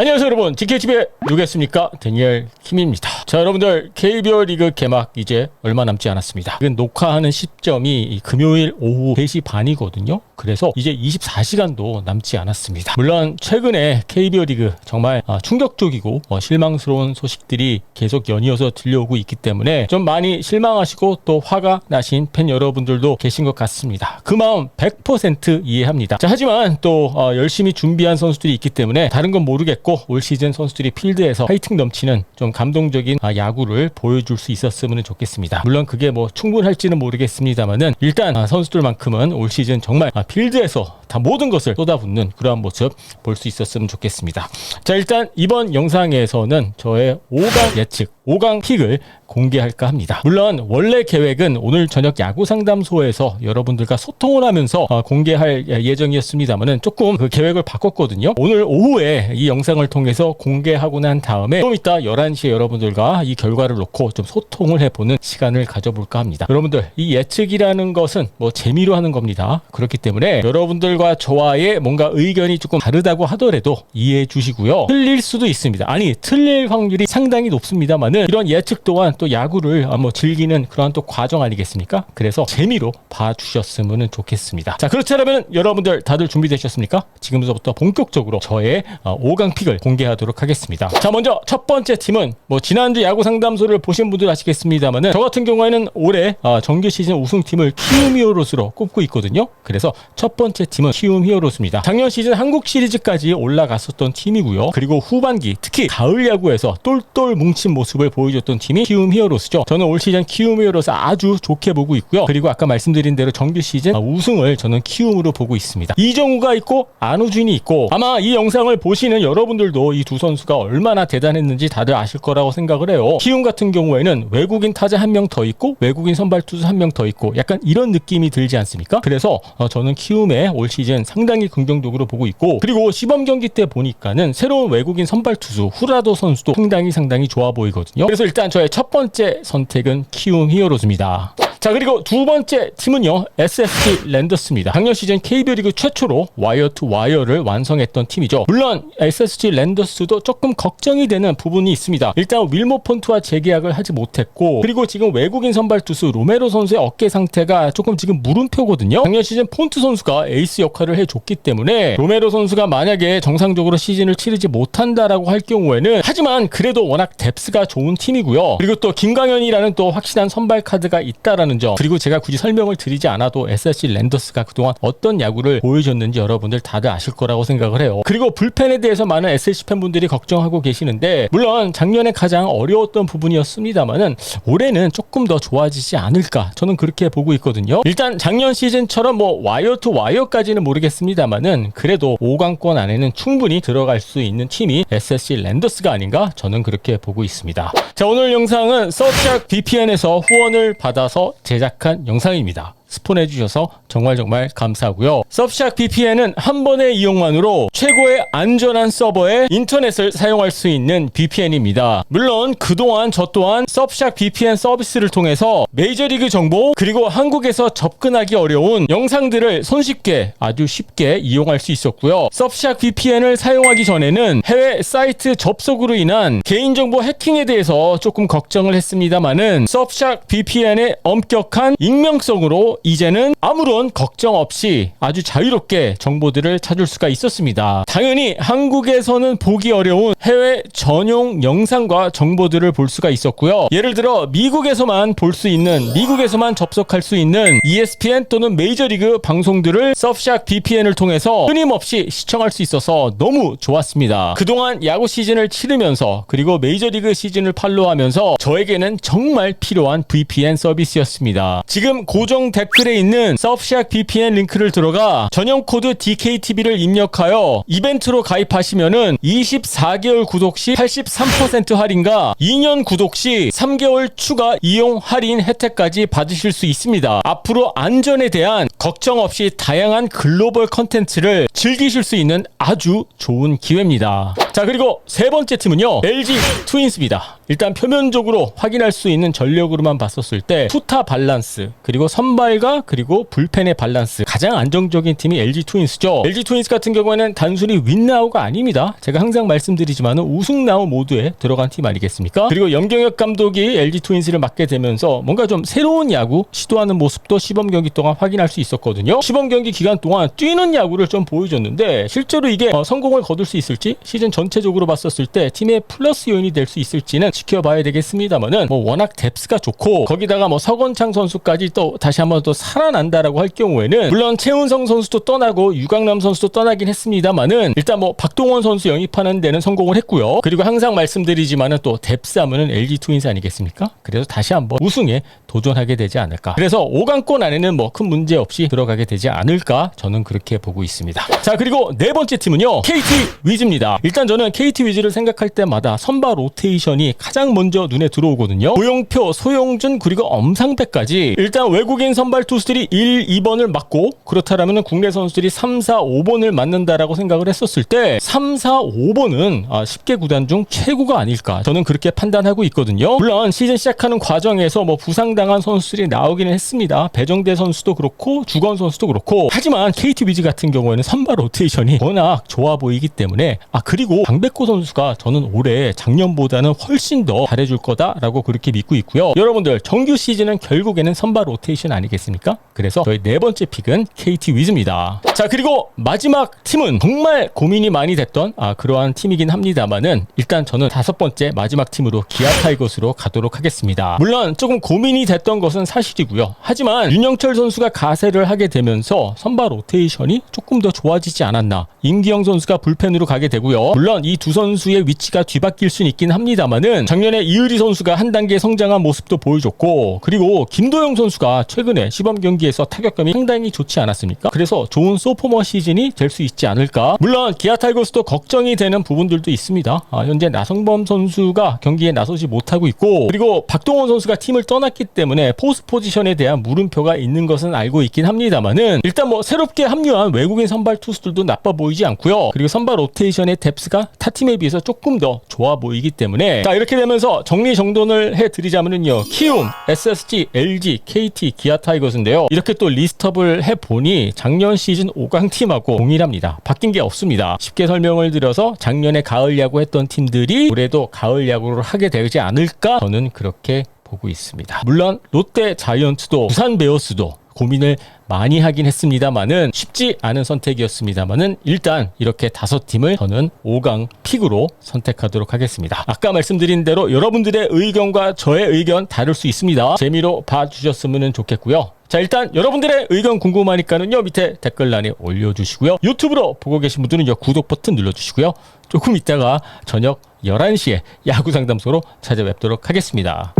안녕하세요 여러분. DKTV의 누구겠습니까? 데니엘 김입니다. 자 여러분들 KBO 리그 개막 이제 얼마 남지 않았습니다. 지금 녹화하는 시점이 이 금요일 오후 3시 반이거든요. 그래서 이제 24시간도 남지 않았습니다. 물론 최근에 KBO 리그 정말 아, 충격적이고 어, 실망스러운 소식들이 계속 연이어서 들려오고 있기 때문에 좀 많이 실망하시고 또 화가 나신 팬 여러분들도 계신 것 같습니다. 그 마음 100% 이해합니다. 자 하지만 또 어, 열심히 준비한 선수들이 있기 때문에 다른 건 모르겠고 올 시즌 선수들이 필드에서 파이팅 넘치는 좀 감동적인 아, 야구를 보여줄 수 있었으면 좋겠습니다. 물론 그게 뭐 충분할지는 모르겠습니다만은 일단 아, 선수들만큼은 올 시즌 정말 아, 필드에서 다 모든 것을 쏟아붓는 그러한 모습 볼 수 있었으면 좋겠습니다. 자 일단 이번 영상에서는 저의 5강 예측, 5강 픽을 공개할까 합니다. 물론 원래 계획은 오늘 저녁 야구 상담소에서 여러분들과 소통을 하면서 어, 공개할 예정이었습니다만은 조금 그 계획을 바꿨거든요. 오늘 오후에 이 영상을 통해서 공개하고 난 다음에 좀 이따 11시에 여러분들과 이 결과를 놓고 좀 소통을 해보는 시간을 가져볼까 합니다. 여러분들 이 예측이라는 것은 뭐 재미로 하는 겁니다. 그렇기 때문에 여러분들 과 저와의 뭔가 의견이 조금 다르다고 하더라도 이해해 주시고요. 틀릴 수도 있습니다. 아니 틀릴 확률이 상당히 높습니다만은 이런 예측 또한 또 야구를 아, 뭐 즐기는 그러한 또 과정 아니겠습니까? 그래서 재미로 봐주셨으면 좋겠습니다. 자 그렇다면 여러분들 다들 준비되셨습니까? 지금부터 본격적으로 저의 5강 픽을 공개하도록 하겠습니다. 자 먼저 첫 번째 팀은 뭐 지난주 야구 상담소를 보신 분들 아시겠습니다만은 저 같은 경우에는 올해 아, 정규 시즌 우승팀을 키움 히어로스로 꼽고 있거든요. 그래서 첫 번째 팀은 키움 히어로스입니다. 작년 시즌 한국 시리즈까지 올라갔었던 팀이고요. 그리고 후반기 특히 가을 야구에서 똘똘 뭉친 모습을 보여줬던 팀이 키움 히어로스죠. 저는 올 시즌 키움 히어로스 아주 좋게 보고 있고요. 그리고 아까 말씀드린 대로 정규 시즌 아, 우승을 저는 키움으로 보고 있습니다. 이정우가 있고 안우준이 있고 아마 이 영상을 보시는 여러분들도 이 두 선수가 얼마나 대단했는지 다들 아실 거라고 생각을 해요. 키움 같은 경우에는 외국인 타자 한 명 더 있고 외국인 선발 투수 한 명 더 있고 약간 이런 느낌이 들지 않습니까? 그래서 어, 저는 키움의 올 시즌 상당히 긍정적으로 보고 있고 그리고 시범 경기 때 보니까는 새로운 외국인 선발 투수 후라도 선수도 상당히 상당히 좋아 보이거든요. 그래서 일단 저의 첫 번째 선택은 키움 히어로즈입니다. 자 그리고 두 번째 팀은요 SSG 랜더스입니다. 작년 시즌 KBO 리그 최초로 와이어 투 와이어를 완성했던 팀이죠. 물론 SSG 랜더스도 조금 걱정이 되는 부분이 있습니다. 일단 윌모 폰트와 재계약을 하지 못했고 그리고 지금 외국인 선발 투수 로메로 선수의 어깨 상태가 조금 지금 물음표거든요. 작년 시즌 폰트 선수가 에이스 역할을 해줬기 때문에 로메로 선수가 만약에 정상적으로 시즌을 치르지 못한다라고 할 경우에는 하지만 그래도 워낙 뎁스가 좋은 팀이고요. 그리고 또 김광현이라는 또 확실한 선발 카드가 있다라는 점 그리고 제가 굳이 설명을 드리지 않아도 SSC 랜더스가 그동안 어떤 야구를 보여줬는지 여러분들 다들 아실 거라고 생각을 해요. 그리고 불펜에 대해서 많은 SSC 팬분들이 걱정하고 계시는데 물론 작년에 가장 어려웠던 부분이었습니다만은 올해는 조금 더 좋아지지 않을까 저는 그렇게 보고 있거든요. 일단 작년 시즌처럼 뭐 와이어 투 와이어까지는 모르겠습니다만은 그래도 5강권 안에는 충분히 들어갈 수 있는 팀이 SSC 랜더스가 아닌가 저는 그렇게 보고 있습니다. 자 오늘 영상은 서브작 VPN에서 후원을 받아서 제작한 영상입니다. 스폰해 주셔서 정말 정말 감사하고요. 서브샥 VPN은 한 번의 이용만으로 최고의 안전한 서버에 인터넷을 사용할 수 있는 VPN입니다. 물론 그동안 저 또한 서브샥 VPN 서비스를 통해서 메이저리그 정보 그리고 한국에서 접근하기 어려운 영상들을 손쉽게 아주 쉽게 이용할 수 있었고요. 서브샥 VPN을 사용하기 전에는 해외 사이트 접속으로 인한 개인정보 해킹에 대해서 조금 걱정을 했습니다만은 서브샥 VPN의 엄격한 익명성으로 이제는 아무런 걱정 없이 아주 자유롭게 정보들을 찾을 수가 있었습니다. 당연히 한국에서는 보기 어려운 해외 전용 영상과 정보들을 볼 수가 있었고요. 예를 들어 미국에서만 볼 수 있는 미국에서만 접속할 수 있는 ESPN 또는 메이저리그 방송들을 서브샥 VPN을 통해서 끊임없이 시청할 수 있어서 너무 좋았습니다. 그동안 야구 시즌을 치르면서 그리고 메이저리그 시즌을 팔로우하면서 저에게는 정말 필요한 VPN 서비스였습니다. 지금 고정 댓글 에 있는 서브샥 VPN 링크를 들어가 전용 코드 DKTV를 입력하여 이벤트로 가입하시면은 24개월 구독 시 83% 할인과 2년 구독 시 3개월 추가 이용 할인 혜택까지 받으실 수 있습니다. 앞으로 안전에 대한 걱정 없이 다양한 글로벌 컨텐츠를 즐기실 수 있는 아주 좋은 기회입니다. 자 그리고 세 번째 팀은요 LG 트윈스입니다. 일단 표면적으로 확인할 수 있는 전력으로만 봤었을 때 투타 밸런스 그리고 선발 선발과 그리고 불펜의 밸런스 가장 안정적인 팀이 LG 트윈스죠. LG 트윈스 같은 경우에는 단순히 윈나우가 아닙니다. 제가 항상 말씀드리지만 우승나우 모두에 들어간 팀 아니겠습니까? 그리고 염경엽 감독이 LG 트윈스를 맡게 되면서 뭔가 좀 새로운 야구 시도하는 모습도 시범 경기 동안 확인할 수 있었거든요. 시범 경기 기간 동안 뛰는 야구를 좀 보여줬는데 실제로 이게 어, 성공을 거둘 수 있을지 시즌 전 체적으로 봤었을 때 팀의 플러스 요인이 될 수 있을지는 지켜봐야 되겠습니다만은 뭐 워낙 뎁스가 좋고 거기다가 뭐 서건창 선수까지 또 다시 한번 또 살아난다라고 할 경우에는 물론 최은성 선수도 떠나고 유강남 선수도 떠나긴 했습니다만은 일단 뭐 박동원 선수 영입하는 데는 성공을 했고요. 그리고 항상 말씀드리지만은 또 뎁스 하면은 LG 트윈스 아니겠습니까? 그래서 다시 한번 우승에 도전하게 되지 않을까. 그래서 5강권 안에는 뭐 큰 문제 없이 들어가게 되지 않을까 저는 그렇게 보고 있습니다. 자 그리고 네 번째 팀은요 KT 위즈입니다. 일단 저는 KT 위즈를 생각할 때마다 선발 로테이션이 가장 먼저 눈에 들어오거든요. 고영표, 소영준 그리고 엄상배까지 일단 외국인 선발 투수들이 1, 2번을 맡고 그렇다라면 국내 선수들이 3, 4, 5번을 맡는다라고 생각을 했었을 때 3, 4, 5번은 아, 10개 구단 중 최고가 아닐까 저는 그렇게 판단하고 있거든요. 물론 시즌 시작하는 과정에서 뭐 부상당한 선수들이 나오기는 했습니다. 배정대 선수도 그렇고 주건 선수도 그렇고 하지만 KT 위즈 같은 경우에는 선발 로테이션이 워낙 좋아 보이기 때문에 아 그리고 강백호 선수가 저는 올해 작년보다는 훨씬 더 잘해줄 거다라고 그렇게 믿고 있고요. 여러분들 정규 시즌은 결국에는 선발 로테이션 아니겠습니까? 그래서 저희 네 번째 픽은 KT 위즈입니다. 자 그리고 마지막 팀은 정말 고민이 많이 됐던 아 그러한 팀이긴 합니다만은 일단 저는 다섯 번째 마지막 팀으로 기아 타이거스로 가도록 하겠습니다. 물론 조금 고민이 됐던 것은 사실이고요. 하지만 윤영철 선수가 가세를 하게 되면서 선발 로테이션이 조금 더 좋아지지 않았나. 임기영 선수가 불펜으로 가게 되고요. 물론 이 두 선수의 위치가 뒤바뀔 수는 있긴 합니다만은 작년에 이의리 선수가 한 단계 성장한 모습도 보여줬고 그리고 김도영 선수가 최근에 시범 경기에서 타격감이 상당히 좋지 않았습니까? 그래서 좋은 소포머 시즌이 될 수 있지 않을까. 물론 기아 타이거스도 걱정이 되는 부분들도 있습니다. 아, 현재 나성범 선수가 경기에 나서지 못하고 있고 그리고 박동원 선수가 팀을 떠났기 때문에 포스 포지션에 대한 물음표가 있는 것은 알고 있긴 합니다만은 일단 뭐 새롭게 합류한 외국인 선발 투수들도 나빠 보이지 않고요. 그리고 선발 로테이션의 뎁스가 타 팀에 비해서 조금 더 좋아 보이기 때문에 자 이렇게 되면서 정리 정돈을 해드리자면은요 키움, SSG, LG, KT, 기아 타이거스인데요. 이렇게 또 리스트업을 해보니 작년 시즌 5강 팀하고 동일합니다. 바뀐 게 없습니다. 쉽게 설명을 드려서 작년에 가을 야구 했던 팀들이 올해도 가을 야구를 하게 되지 않을까 저는 그렇게 보고 있습니다. 물론 롯데 자이언츠도 부산 베어스도 고민을 많이 하긴 했습니다만은 쉽지 않은 선택이었습니다만은 일단 이렇게 다섯 팀을 저는 5강 픽으로 선택하도록 하겠습니다. 아까 말씀드린 대로 여러분들의 의견과 저의 의견 다를 수 있습니다. 재미로 봐주셨으면 좋겠고요. 자 일단 여러분들의 의견 궁금하니까는요 밑에 댓글란에 올려주시고요 유튜브로 보고 계신 분들은요 구독 버튼 눌러주시고요 조금 있다가 저녁 11시에 야구 상담소로 찾아뵙도록 하겠습니다